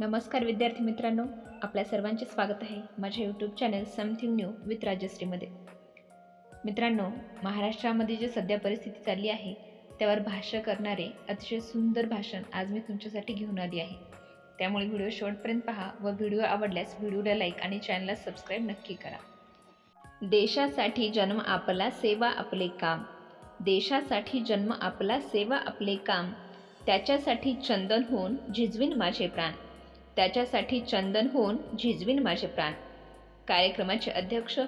नमस्कार विद्यार्थी मित्रांनो आपल्या सर्वांचे स्वागत आहे माझ्या YouTube channel something new with राजश्रीमध्ये मित्रांनो महाराष्ट्रामध्ये जी सध्या परिस्थिती चालली आहे त्यावर भाष्य करणारे अतिशय सुंदर भाषण आज मी तुमच्यासाठी घेऊन आली आहे. त्यामुळे व्हिडिओ शेवटपर्यंत पहा व व्हिडिओ आवडल्यास व्हिडिओला लाईक आणि चॅनलला सबस्क्राईब नक्की करा. देशासाठी जन्म आपला सेवा आपले काम. देशासाठी जन्म आपला सेवा आपले काम. त्याच्यासाठी चंदन होऊन झिजवीन माझे प्राण. त्याच्यासाठी चंदन होऊन झिजवीन माझे प्राण. कार्यक्रमाचे अध्यक्ष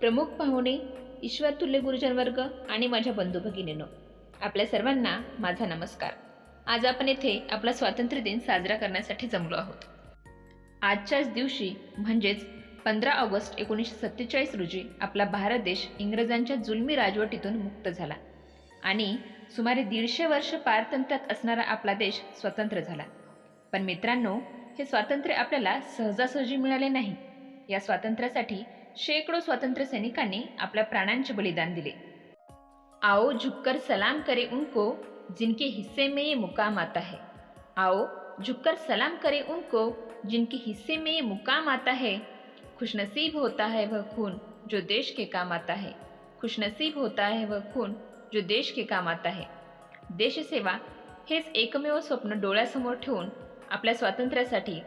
प्रमुख पाहुणे ईश्वरतुल्य गुरुजन वर्ग आणि माझ्या बंधू भगिनीनो आपल्या सर्वांना माझा नमस्कार. आज आपण येथे आपला स्वातंत्र्य दिन साजरा करण्यासाठी जमलो आहोत. आजच्याच दिवशी म्हणजेच पंधरा ऑगस्ट एकोणीसशे सत्तेचाळीस रोजी आपला भारत देश इंग्रजांच्या जुलमी राजवटीतून मुक्त झाला आणि सुमारे दीडशे वर्ष पारतंत्र्यात असणारा आपला देश स्वतंत्र झाला. पण मित्रांनो हे स्वातंत्र्य आपल्याला सहजासहजी मिळाले नाही. या स्वातंत्र्यासाठी शेकडो स्वातंत्र्य सैनिकांनी आपल्या प्राणांचे बलिदान दिले. आओ झुककर सलाम करे उनको जिनके हिस्से में ये मुकाम आता है. आओ झुककर सलाम करे उनको जिनके हिस्से में ये मुकाम आता है. खुशनसीब होता है वह खून जो देश के काम आता है. खुशनसीब होता है वह खून जो देश के काम आता है. देशसेवा हेच एकमेव स्वप्न डोळ्यासमोर ठेवून आपल्या स्वातंत्र्यासाठी.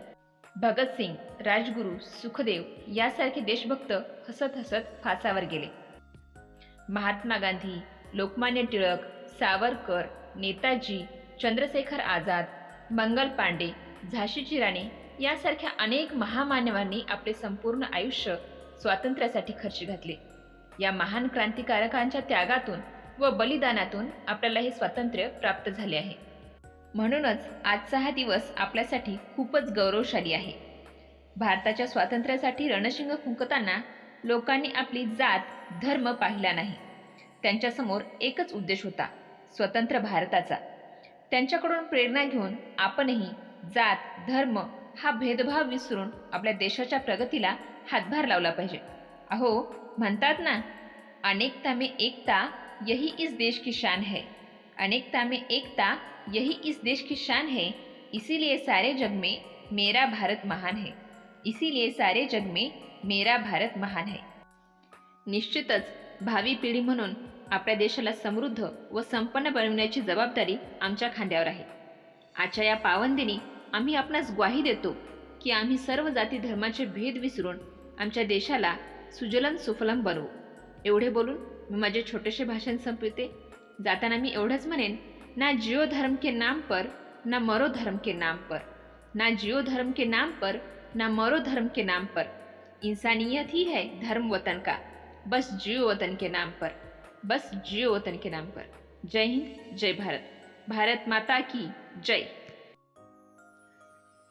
भगतसिंग राजगुरू सुखदेव यासारखे देशभक्त हसत हसत फासावर गेले. महात्मा गांधी लोकमान्य टिळक सावरकर नेताजी चंद्रशेखर आझाद मंगल पांडे झाशीची राणी यासारख्या अनेक महामानवांनी आपले संपूर्ण आयुष्य स्वातंत्र्यासाठी खर्च घातले. या महान क्रांतिकारकांच्या त्यागातून व बलिदानातून आपल्याला हे स्वातंत्र्य प्राप्त झाले आहे. म्हणूनच आजचा हा दिवस आपल्यासाठी खूपच गौरवशाली आहे. भारताच्या स्वातंत्र्यासाठी रणशिंग फुंकताना लोकांनी आपली जात धर्म पाहिला नाही. त्यांच्यासमोर एकच उद्देश होता स्वतंत्र भारताचा. त्यांच्याकडून प्रेरणा घेऊन आपणही जात धर्म हा भेदभाव विसरून आपल्या देशाच्या प्रगतीला हातभार लावला पाहिजे. अहो म्हणतात ना अनेकता में एकता यही इस देश की शान है. अनेकता में एकता यही इस देश की शान है इसीलिए सारे जग में मेरा भारत महान है। इसीलिए सारे जग में मेरा भारत महान है। निश्चितच भावी पिढी म्हणून आपल्या देशाला समृद्ध व संपन्न बनवण्याची जबाबदारी आमच्या खांद्यावर आहे. आजच्या या पावनदिनी आम्ही आपणास ग्वाही देतो की आम्ही सर्व जाती धर्माचे भेद विसरून आमच्या देशाला सुजलन सुफलम बनवू. एवढे बोलून मी माझे छोटेसे भाषण संपविते. जाताना मी एवढंच म्हणेन ना जियो धर्म के नाम पर ना मरो धर्म के नाम पर. ना जियो धर्म के नाम पर ना मरो धर्म के नाम पर. इंसानियत ही है धर्म वतन का बस जियो वतन के नाम पर बस जियो वतन के नाम पर. जय हिंद जय भारत. भारत माता की जय.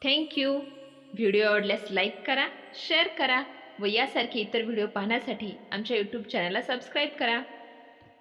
थँक्यू व्हिडिओ आवडल्यास लाईक करा शेअर करा व यासारखे इतर व्हिडिओ पाहण्यासाठी आमच्या यूट्यूब चॅनलला सबस्क्राईब करा.